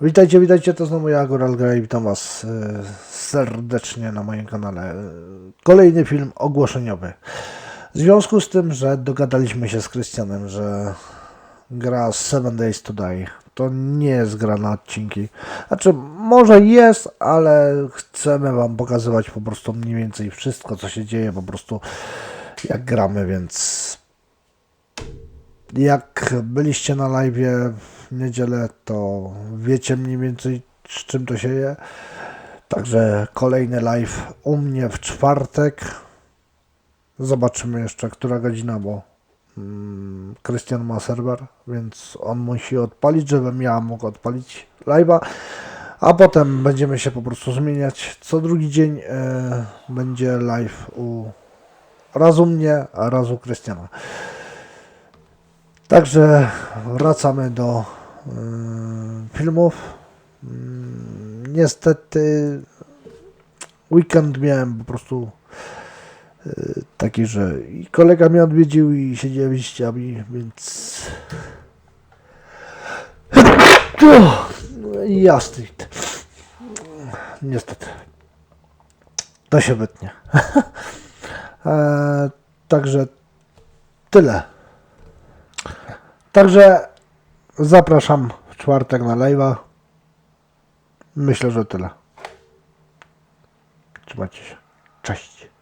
Witajcie, witajcie, to znowu ja, Goral Grey, witam Was e, serdecznie na moim kanale. E, Kolejny film ogłoszeniowy. W związku z tym, że dogadaliśmy się z Krystianem, że gra Seven Days to Die to nie jest gra na odcinki. Znaczy, może jest, ale chcemy Wam pokazywać po prostu mniej więcej wszystko, co się dzieje, po prostu jak gramy, więc jak byliście na live niedzielę, to wiecie mniej więcej z czym to się je. Także kolejny live u mnie w czwartek. Zobaczymy jeszcze, która godzina, bo mm, Krystian ma serwer, więc on musi odpalić, żebym ja mógł odpalić live'a. A potem będziemy się po prostu zmieniać. Co drugi dzień e, będzie live u raz u mnie, a raz u Krystiana. Także wracamy do filmów. Mm, niestety weekend miałem po prostu y, taki, że i kolega mnie odwiedził i siedziałem z liściami, więc jasny. Niestety. To się wytnie. e, także tyle. Także zapraszam w czwartek na live'a. Myślę, że tyle. Trzymajcie się. Cześć.